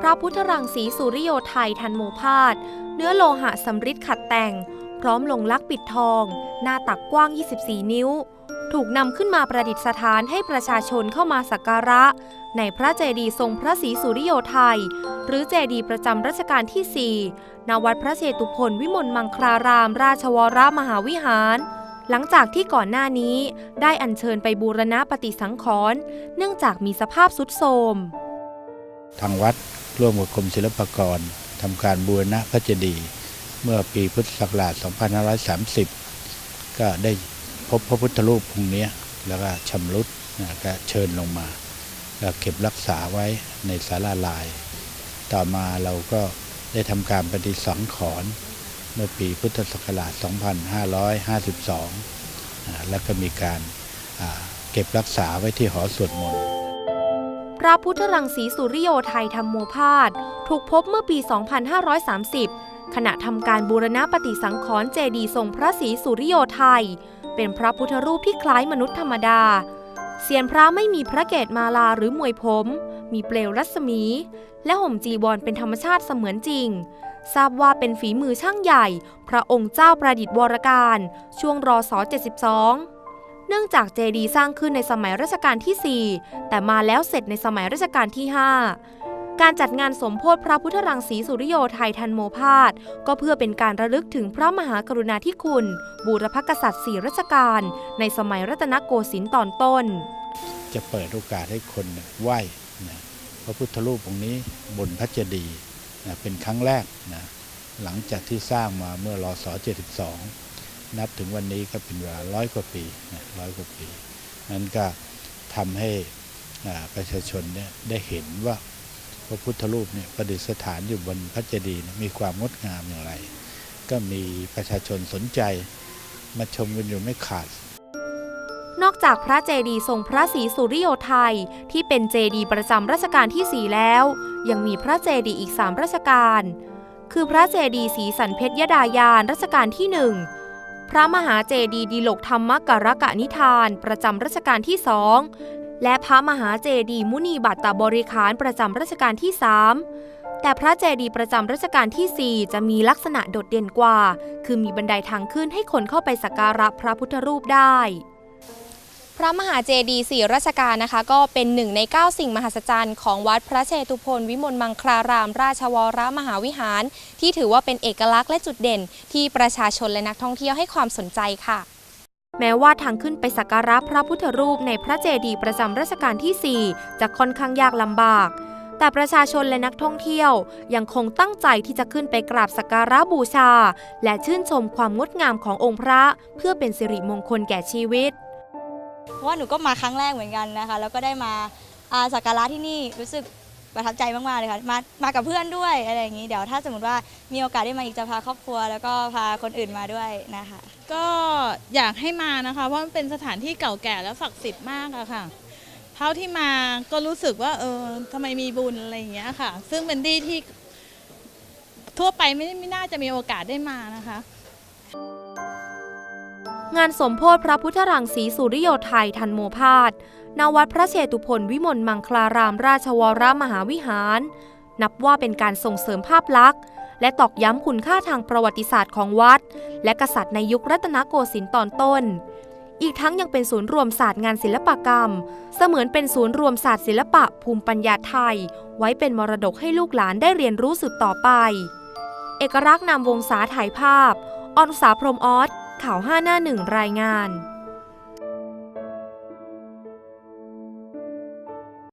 พระพุทธรังสีสุริโยไทยทันโมพาดเนื้อโลหะสำริดขัดแต่ง พร้อมลงลักปิดทอง หน้าตักกว้าง 24 นิ้ว ถูกนำขึ้นมาประดิษฐานให้ประชาชนเข้ามาสักการะ ในพระเจดีย์ทรงพระศรีสุริโยไทย หรือเจดีย์ประจำรัชกาลที่ 4 ณ วัดพระเชตุพนวิมลมังคลารามราชวรมหาวิหาร หลังจากที่ก่อนหน้านี้ได้อัญเชิญไปบูรณะปฏิสังขรณ์เนื่องจากมีสภาพสุดโทรมทางวัดร่วมกับกรมศิลปากรทำการบูรณะพระเจดีย์เมื่อปีพุทธศักราช 2530 ก็ได้พบพระพุทธรูปองค์นี้แล้วก็ชำรุดนะก็เชิญลงมาก็เก็บรักษาไว้ในศาลาลาย ต่อมาเราก็ได้ทำการปฏิสังขรณ์ เมื่อปีพุทธศักราช 2552 แล้วก็มีการเก็บรักษาไว้ที่หอสวดมนต์พระพุทธรังสีสุริโยไทยธรรมโมพาสถูกพบเมื่อปี 2530 ขณะทำการบูรณะปฏิสังขรณ์เจดีย์ทรงพระศรีสุริโยไทย เป็นพระพุทธรูปที่คล้ายมนุษย์ธรรมดา เสียนพระไม่มีพระเกศมาลาหรือมวยผม มีเปลวรัศมี และห่มจีวรเป็นธรรมชาติเสมือนจริง ทราบว่าเป็นฝีมือช่างใหญ่ พระองค์เจ้าประดิษฐ์วรการ ช่วงรศ72 เนื่องจากเจดีย์สร้างขึ้นในสมัยรัชกาลที่ 4 แต่มาแล้วเสร็จในสมัยรัชกาลที่ 5 การจัดงานสมโพธิพระพุทธรังสีสุริโยไทยทันโมพาสก็เพื่อเป็นการระลึกถึงพระมหากรุณาธิคุณ บูรพกษัตริย์สี่รัชกาลในสมัยรัตนโกสินทร์ตอนต้น จะเปิดโอกาสให้คนไหว้นะพระพุทธรูปองค์นี้บนพระเจดีย์นะเป็นครั้งแรกนะหลังจากที่สร้างมาเมื่อรศ72 นับถึงวันนี้ก็เป็นเวลาร้อยกว่าปีนะร้อยกว่าปี นั้นก็ทำให้ประชาชนเนี่ยได้เห็นว่า พระพุทธรูปเนี่ยประดิษฐานอยู่บนพระเจดีย์มีความงดงามอย่างไร ก็มีประชาชนสนใจ มาชมกันอยู่ไม่ขาด นอกจากพระเจดีย์ทรงพระศรีสุริโยไทยที่เป็นเจดีย์ประจำรัชกาลที่ 4 แล้ว ยังมีพระเจดีย์อีก 3รัชกาลคือพระเจดีย์ศรีสันเพชรยดายานรัชกาลที่ 1 พระมหาเจดีย์ดีโลกธรรมกรกะนิทาน ประจำรัชกาลที่2 และพระมหาเจดีย์มุนีบัตตบริขารประจำรัชกาลที่ 3 แต่พระเจดีย์ประจำรัชกาลที่ 4 จะมีลักษณะโดดเด่นกว่า คือมีบันไดทางขึ้นให้คนเข้าไปสักการะพระพุทธรูปได้พระมหาเจดีย์สี่ราชการนะคะ ก็เป็นหนึ่งใน 9 สิ่งมหัศจรรย์ของวัดพระเชตุพนวิมลมังคลาราม ราชวรมหาวิหาร ที่ถือว่าเป็นเอกลักษณ์และจุดเด่นที่ประชาชนและนักท่องเที่ยวให้ความสนใจค่ะ แม้ว่าทางขึ้นไปสักการะพระพุทธรูปในพระเจดีย์ประจำรัชกาลที่ 4 จะค่อนข้างยากลำบาก แต่ประชาชนและนักท่องเที่ยวยังคงตั้งใจที่จะขึ้นไปกราบสักการะบูชา และชื่นชมความงดงามขององค์พระ เพื่อเป็นสิริมงคลแก่ชีวิต เพราะว่าหนูก็มาครั้งแรกเหมือนกันนะคะ แล้วก็ได้มาอาสักการะที่นี่รู้สึก ประทับใจมากๆเลยค่ะมามากับเพื่อนด้วยอะไรอย่างนี้เดี๋ยวถ้าสมมติว่ามีโอกาสได้มาอีกจะพาครอบครัว แล้วก็พาคนอื่นมาด้วยนะคะ ก็อยากให้มานะคะ เพราะมันเป็นสถานที่เก่าแก่และศักดิ์สิทธิ์มากอะค่ะ เท่าที่มาก็รู้สึกว่า เออทำไมมีบุญอะไรอย่างเงี้ยค่ะ ซึ่งเป็นที่ที่ทั่วไปไม่ไม่น่าจะมีโอกาสได้มานะคะ งานสมโพธิพระพุทธรังสีสุริโยไทยทันโมพาสณวัดพระเชตุพนวิมลมังคลารามราชวรมหาวิหาร นับว่าเป็นการส่งเสริมภาพลักษณ์ และตอกย้ำคุณค่าทางประวัติศาสตร์ของวัด และกษัตริย์ในยุครัตนโกสินทร์ตอนต้น อีกทั้งยังเป็นศูนย์รวมศาสตร์งานศิลปกรรม เสมือนเป็นศูนย์รวมศาสตร์ศิลปะภูมิปัญญาไทย ไว้เป็นมรดกให้ลูกหลานได้เรียนรู้สืบต่อไป เอกลักษณ์นำวงศาถ่ายภาพอนุสาพรหมออส ข่าว5หน้าหนึ่งรายงาน